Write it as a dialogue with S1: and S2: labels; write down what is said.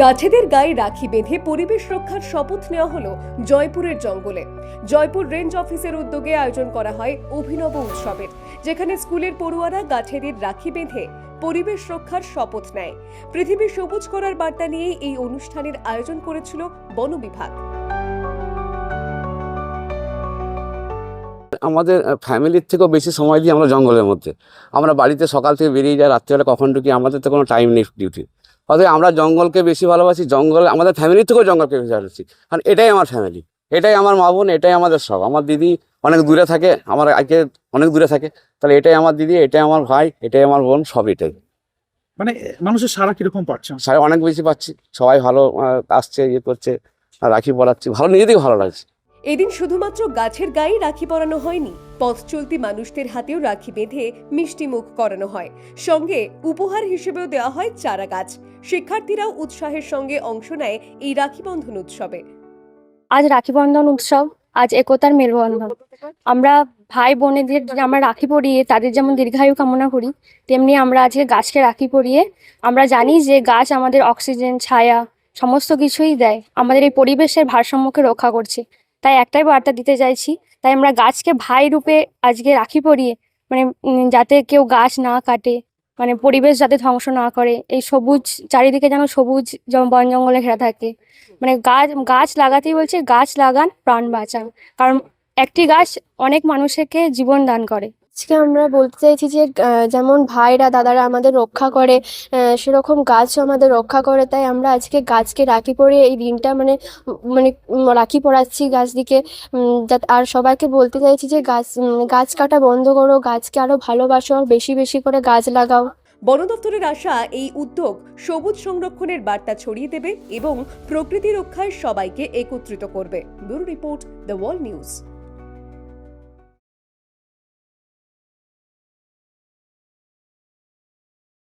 S1: গাছেদের গায়ে রাখি বেঁধে পরিবেশ রক্ষার শপথ নেওয়া হলো জয়পুরের জঙ্গলে। জয়পুর রেঞ্জ অফিসের উদ্যোগে আয়োজন করা হয় অভিনব উৎসবের, যেখানে স্কুলের পড়ুয়ারা গাছেদের রাখি বেঁধে পরিবেশ রক্ষার শপথ নেয়। পৃথিবী সবুজ করার বার্তা নিয়ে এই অনুষ্ঠানের আয়োজন করেছিল বন বিভাগ।
S2: আমাদের ফ্যামিলির থেকেও বেশি সময় দিই আমরা জঙ্গলের মধ্যে। আমরা বাড়িতে সকাল থেকে বেরিয়ে যাই, রাত্রিবেলা কখন ঢুকি, আমাদের তো কোনো টাইম নেই ডিউটি অতএব আমরা জঙ্গলকে বেশি ভালোবাসি জঙ্গল আমাদের ফ্যামিলির থেকেও জঙ্গলকে বেশি ভালোবাসি। কারণ এটাই আমার ফ্যামিলি এটাই আমার মা বোন এটাই আমাদের সব। আমার দিদি অনেক দূরে থাকে আমার আজকে অনেক দূরে থাকে। তাহলে এটাই আমার দিদি এটাই আমার ভাই এটাই আমার বোন সব এটাই।
S3: মানে মানুষের সারা কীরকম পাচ্ছে?
S2: সারা অনেক বেশি পাচ্ছি। সবাই ভালো আসছে ইয়ে করছে রাখি পড়াচ্ছি ভালো নিজেদেরই ভালো লাগছে।
S1: এদিন শুধুমাত্র গাছের গায়ে রাখি পরানো হয়নি পথ চলতি মানুষদের হাতেও রাখি বেঁধে মিষ্টি মুখ করানো হয়। সঙ্গে উপহার হিসেবেও দেওয়া হয় চারা গাছ। শিক্ষার্থীরাও উৎসাহের সঙ্গে অংশ নেয় এই রাখি বন্ধন উৎসবে।
S4: আজ রাখি বন্ধন উৎসব, আজ একতার মেলবন্ধন। আমরা ভাই বোনেদের আমরা রাখি পরিয়ে তাদের যেমন দীর্ঘায়ু কামনা করি, তেমনি আমরা আজকে গাছকে রাখি পরিয়ে আমরা জানি যে গাছ আমাদের অক্সিজেন, ছায়া, সমস্ত কিছুই দেয়। আমাদের এই পরিবেশের ভারসাম্যকে রক্ষা করছে। তাই একটাই বার্তা দিতে চাইছি, তাই আমরা গাছকে ভাই রূপে আজকে রাখি পরিয়ে মানে যাতে কেউ গাছ না কাটে মানে পরিবেশ যাতে ধ্বংস না করে, এই সবুজ চারিদিকে যেন সবুজ বন জঙ্গলে ঘেরা থাকে। মানে গাছ গাছ লাগাতেই বলছে, গাছ লাগান, প্রাণ বাঁচান। কারণ একটি গাছ অনেক মানুষকে জীবন দান করে।
S5: আজকে আমরা বলতে চাইছি যে যেমন ভাইরা দাদারা আমাদের রক্ষা করে সেরকম গাছও আমাদের রক্ষা করে। তাই আমরা আজকে গাছকে রাখি পরিয়ে এই দিনটা মানে মানে রাখি পড়াচ্ছি গাছদিকে। উম, যাতে আর সবাইকে বলতে চাইছি যে গাছ গাছ কাটা বন্ধ করো গাছকে আরও ভালোবাসো বেশি বেশি করে গাছ লাগাও।
S1: বন দপ্তরের আশা এই উদ্যোগ সবুজ সংরক্ষণের বার্তা ছড়িয়ে দেবে এবং প্রকৃতি রক্ষায় সবাইকে একত্রিত করবে। Bureau report the world news.